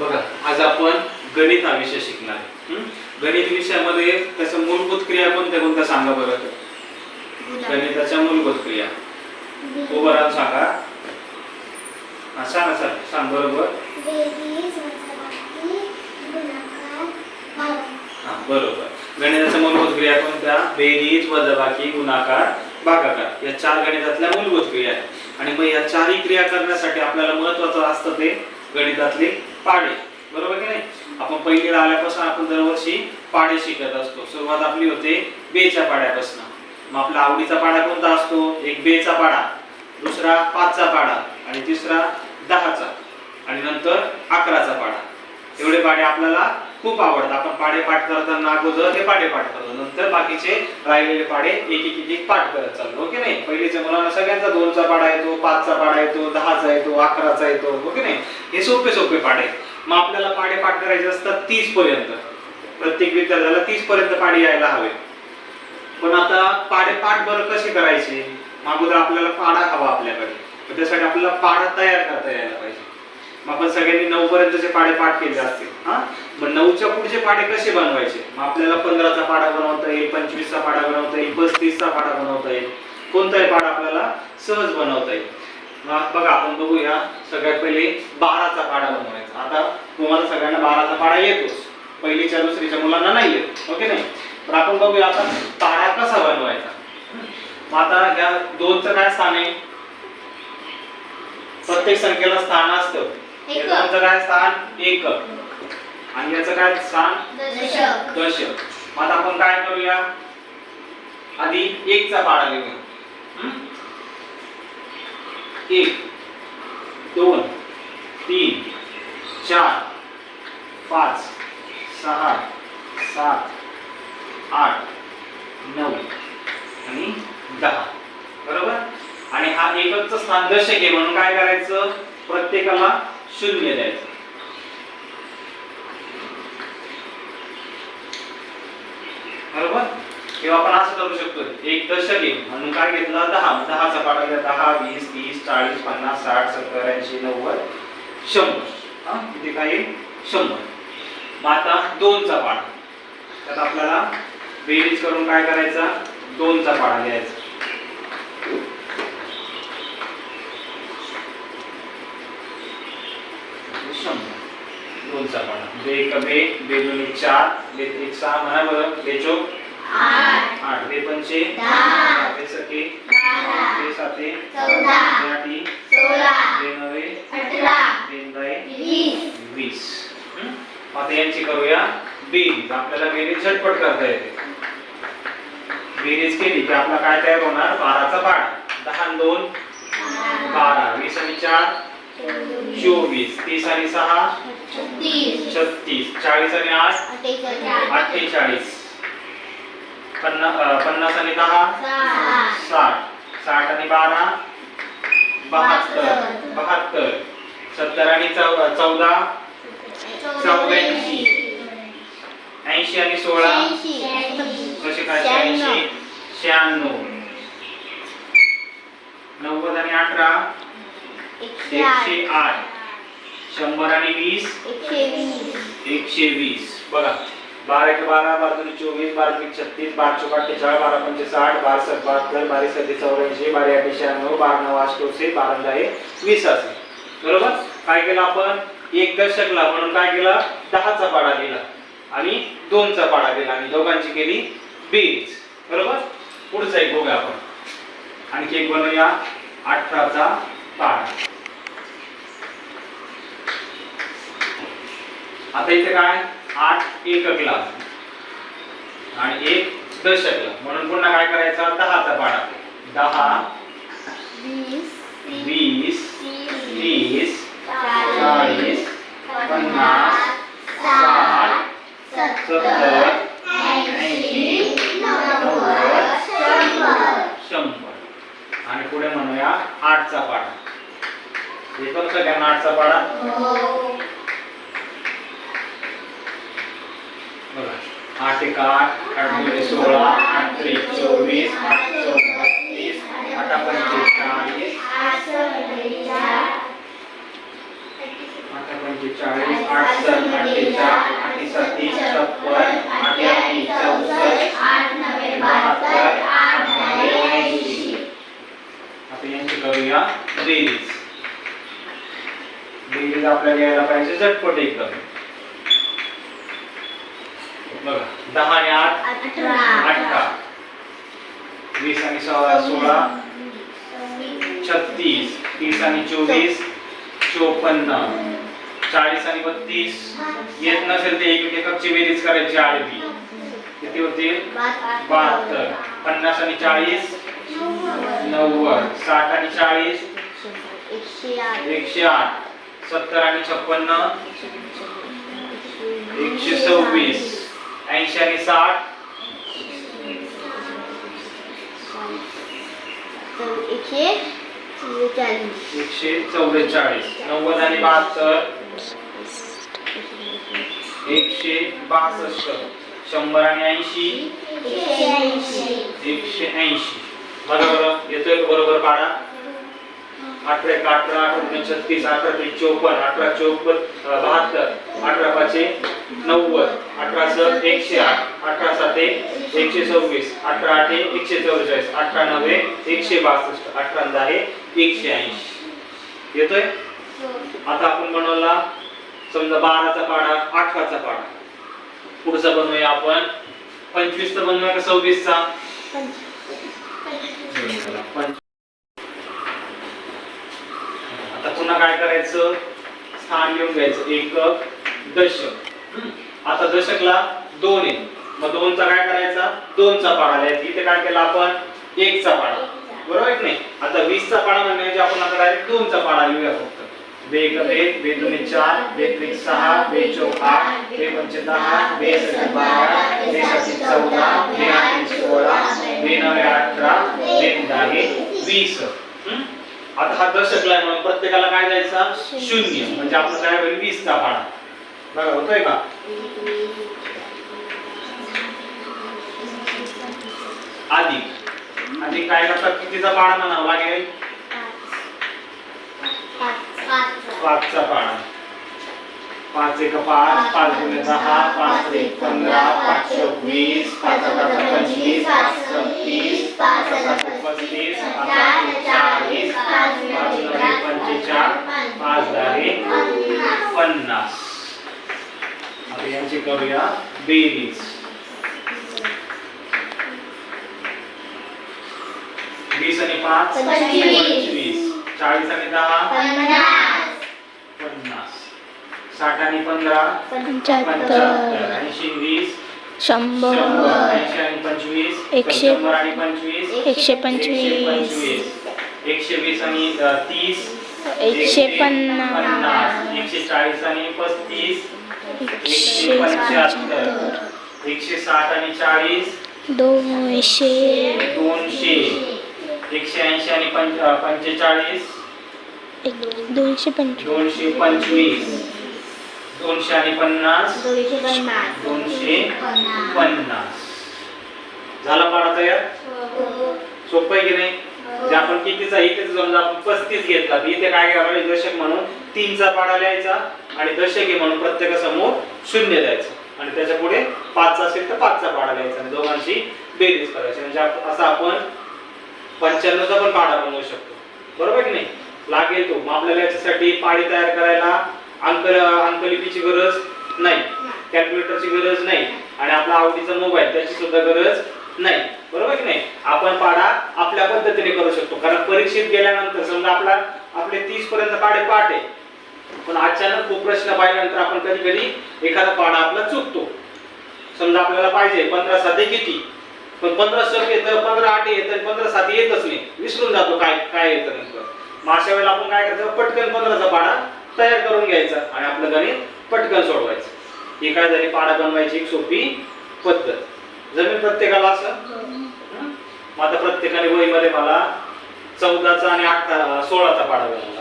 बघा आज आपण गणित हा विषय शिकणार आहे. हं? गणित विषयामध्ये त्याच्या मूलभूत क्रिया कोणत्या कोणत्या सांगा बरं गणिताच्या मूलभूत क्रिया. उभं राहून सांगा. हा सांगा सर सांग बरोबर. हा बरोबर. गणिताच्या मूलभूत क्रिया कोणत्या? बेरीज वजाबाकी गुणाकार भागाकार. या चार गणितातल्या मूलभूत क्रिया आहेत. आणि मग या चारही क्रिया करण्यासाठी आपल्याला महत्वाचं असतं ते गणितातले पाडे. बरोबर की नाही? आपण पहिलीला आल्यापासून आपण दरवर्षी पाडे शिकत असतो. सुरुवात आपली होते बेच्या पाड्यापासून. मग आपला आवडीचा पाडा कोणता असतो? एक बेचा पाडा दुसरा पाचचा पाडा आणि तिसरा दहाचा आणि नंतर अकराचा पाडा. एवढे पाडे आपल्याला खूप आवडतात आपण पाडे पाठ करताना अगोदर ते पाडे पाठ करतो. नंतर बाकीचे राहिलेले पाडे एक एक एक एक पाठ करत चाललो. ओके नाही? पहिलीच्या मुलांना सगळ्यांचा दोनचा पाडा येतो पाचचा पाडा येतो दहाचा येतो अकराचा येतो. ओके नाही? हे सोपे सोपे पाडे मग आपल्याला पाडे पाठ करायचे असतात तीस पर्यंत. प्रत्येक विद्यार्थ्याला तीस पर्यंत पाडे यायला हवे. पण आता पाडे पाठ बरं कसे करायचे? अगोदर आपल्याला पाडा हवा आपल्याकडे. त्यासाठी आपल्याला पाडा तयार करता यायला पाहिजे. मग आपण सगळ्यांनी नऊ पर्यंतचे पाडे पाठ केले असतील हा? मग नऊच्या पुढचे पाडे कसे बनवायचे? मग आपल्याला पंधराचा पाडा बनवता येईल पंचवीसचा पाडा बनवता येईल पस्तीसचा पाडा बनवता येईल. कोणताही पाडा आपल्याला सहज बनवता येईल. मग बघा आपण बघूया सगळ्यात पहिले बाराचा पाडा बनवायचा. आता तुम्हाला सगळ्यांना बाराचा पाडा येतोच. पहिलीच्या दुसरीच्या मुलांना नाही येत. ओके नाही? तर आपण बघूया आता पाडा कसा बनवायचा. आता या दोनचं काय स्थान आहे? प्रत्येक संख्येला स्थान असतं. या एकक. दोनचं काय स्थान? एक. आणि याचं काय स्थान? दशक. दशक. आता आपण काय करूया? आधी एकचा पाडा लिहूया हं? एक दोन तीन चार पाच सहा सात आठ नऊ आणि दहा. बरोबर? आणि हा एकच स्थान दशक आहे म्हणून काय करायचं? प्रत्येकाला शून्य द्यायचं. बरोबर? किंवा आपण असं करू शकतो. एक दशक म्हणून काय घेतलं? दहा. दहाचा पाडा घ्या दहा वीस तीस चाळीस पन्नास साठ सत्तर ऐंशी नव्वद शंभर. हा? किती काय शंभर. मग आता दोनचा पाडा त्यात आपल्याला बेरीज करून काय करायचा? दोनचा पाडा घ्यायचा शंभर. दोनचा पाडा बे एक बे बे दोन एक चार बे एक सहा म्हणा बरं. बे चौक. आठ. बे पंचे. बे बारा. बे साते. बे आठी. सोळा. बे नवे. अठरा. बे दहे वीस. वीस? आता यांची करूया. बेरीज आपल्याला बेरीज झटपट करता येते. बेरीज केली की आपला काय तयार होणार? बाराचा पाडा. दहा दोन. बारा. वीस आणि चार. चोवीस. तीस आणि सहा? छत्तीस. चाळीस आणि आठ? अठ्ठेचाळीस. अठ्ठेचाळीस. पन्नास आणि दहा? साठ. साठ. आणि बारा? बहात्तर. बहात्तर. सत्तर आणि चौदा? चौऱ्याऐंशी. ऐंशी आणि सोळा? कसे काय ऐंशी शहाण्णव. नव्वद आणि अठरा? एकशे आठ. शंभर आणि वीस? एकशे वीस. बघा. बारा एक बारा बारा दोन चोवीस बारा छत्तीस बारा चौक अठ्ठेचाळीस बारा पंचे साठ बारा सात बहात्तर बारा सत्ते चौऱ्याऐंशी बारा आठ शहाण्णव बारा नऊ अष्टोशे बारा दहा वीस असेल. बरोबर? काय केलं आपण? एक दशकला. म्हणून काय केलं? दहाचा पाडा लिहिला आणि दोनचा पाडा लिहिला आणि दोघांची केली बेरीज बरोबर? पुढचा एक बघूया आपण. आणखी एक बनवूया अठराचा पाडा. आता इथे काय? आठ एककला. आणि एक दशकला. म्हणून पुन्हा काय करायचा? दहाचा पाडा दहा वीस तीस चाळीस पन्नास साठ सत्तर ऐंशी नव्वद शंभर. आणि पुढे म्हणूया आठचा पाडा येतो सगळ्यांना आठचा पाडा हो बघा आठ एक आठ आठ दोन सोळा आठ त्रिक चोवीस आठ चौतीस आठ पंचेचाळीस. आठ पंचेचाळीस आठ पंचे अठ्ठेचाळीस आठ सर अठ्ठेचाळ आठी साती छप्पन आठी आठी चौसष्ट आठ नव्हे बहात्तर आठ ऐंशी. आता यांची करूया बेरीज. बेरीज आपल्याला यायला पाहिजे झटपट एकदम. बघा दहा आणि आठ? अठरा. वीस आणि सोळा सोळा. छत्तीस. तीस आणि चोवीस चोपन्न. चाळीस आणि बत्तीस. येत नसेल ते एक एककची बेरीज करायची आडवी. किती होतील? बहात्तर. पन्नास आणि चाळीस नव्वद. साठ आणि चाळीस एकशे आठ. सत्तर आणि छप्पन्न एकशे सव्वीस. ऐंशी आणि साठ. एकशे चौवेचाळीस नव्वद आणि बहात्तर. एकशे बासष्ट. शंभर आणि ऐंशी. एकशे ऐंशी. एकशे ऐंशी. बघा बरं येतोय बरोबर पाडा? अठरा एक अठरा अठरा छत्तीस अठरा ते चोपन्न अठरा चोपन्न बहात्तर अठरा पाचे नव्वद अठरा सर एकशे आठ अठरा साते एकशे सव्वीस अठरा आठे एकशे चौवेचाळीस अठरा नव्हे एकशे बासष्ट अठरा दहा एकशे ऐंशी. येतोय? आता आपण बनवला समजा बाराचा पाडा अठराचा पाडा. पुढचा बनवूया आपण. पंचवीसचा बनवूया का सव्वीसचा पंच- आता पुन्हा काय करायचं? स्थान लिहून घ्यायचं. एकक दशक. आता दशकला दोन आहे. मग दोनचा काय करायचा? दोनचा पाडा द्यायचा इथे काय केला आपण? एकचा पाडा. बरोबर आहे नाही? आता वीसचा पाडा म्हणण्याऐवजी आपण आता डायरेक्ट दोनचा पाडा लिहूया फक्त. बेग एक बे दोन चार बे त्रिक सहा बे चौक आठ बे पंच दहा बे सती बारा बे सती चौदा बे आठ सोळा बे नवे अठरा बे दहा वीस. आता हा दशकला आहे म्हणून प्रत्येकाला काय द्यायचा शून्य. म्हणजे आपण काय होईल? वीसचा पाडा बघा होतोय का? अधिक अधिक काय करतात? कितीचा पाडा म्हणावा लागेल? पाचचा पाडा पाच एक पाच पाच गुणे दहा पाच एक पंधरा पाच चौक वीस पाच पाच पंचवीस पाच तीस पाच सात पस्तीस पाच आठ चाळीस पाच नऊ पंचेचाळ पाच दहा पन्नास यांची करूया बेरीज वीस आणि पाच पंचवीस. चाळीस आणि दहा पन्नास साठ आणि पंधरा पंच्याहत्तर ऐंशी आणि वीस शंभर ऐंशी आणि पंचवीस एकशे- आणि पंचवीस एकशे पंचवीस एकशे वीस आणि तीस एकशे पन्नास एकशे चाळीस आणि पस्तीस एकशे पंच्याहत्तर एकशे साठ आणि चाळीस. दोनशे. दोनशे. एकशे ऐंशी आणि पंच पंचेचाळीस. दोनशे पंचवीस. दोनशे पंचवीस. दोनशे आणि पन्नास. दोनशे पन्नास. दोनशे पन्नास. झाला पाडा तयार? सोपं आहे की नाही? जे आपण कितीचा इथे समजा आपण पस्तीस घेतला. तर इथे काय करायला दशक म्हणून तीनचा पाडा लिहायचा आणि दशक आहे म्हणून प्रत्येकासमोर शून्य द्यायचं आणि त्याच्या पुढे पाचचा असेल तर पाचचा पाडा लिहायचा आणि दोघांची बेरीज करायची. म्हणजे असा आपण पंच्याण्णवचा पण पाडा बनवू शकतो. बरोबर की नाही? लागेल तो. मग आपल्याला याच्यासाठी पाळी तयार करायला अंक अंकलिपीची गरज नाही. कॅल्क्युलेटरची गरज नाही. आणि आपला आवडीचा मोबाईल त्याची सुद्धा गरज नाही. बरोबर की नाही? आपण पाडा आपल्या पद्धतीने करू शकतो. कारण परीक्षेत गेल्यानंतर समजा आपला आपले तीस पर्यंत पाडे पाठ आहे. पण अचानक खूप प्रश्न पाहिल्यानंतर आपण कधी कधी एखादा पाडा आपला चुकतो. समजा आपल्याला पाहिजे पंधरा साते किती? पण पंधरा सर येतं पंधरा आठ येतं आणि पंधरा सात येतच नाही. विसरून जातो काय काय येतं नंतर मग अशा वेळेला आपण काय करायचं? पटकन पंधराचा पाडा तयार करून घ्यायचा आणि आपलं गणित पटकन सोडवायचं. ही काय झाली? पाडा बनवायची एक सोपी पद्धत. जमीन प्रत्येकाला असं? हं? मग आता प्रत्येकाने वहीमध्ये मला चौदाचा आणि अठरा सोळाचा पाडा बनवला.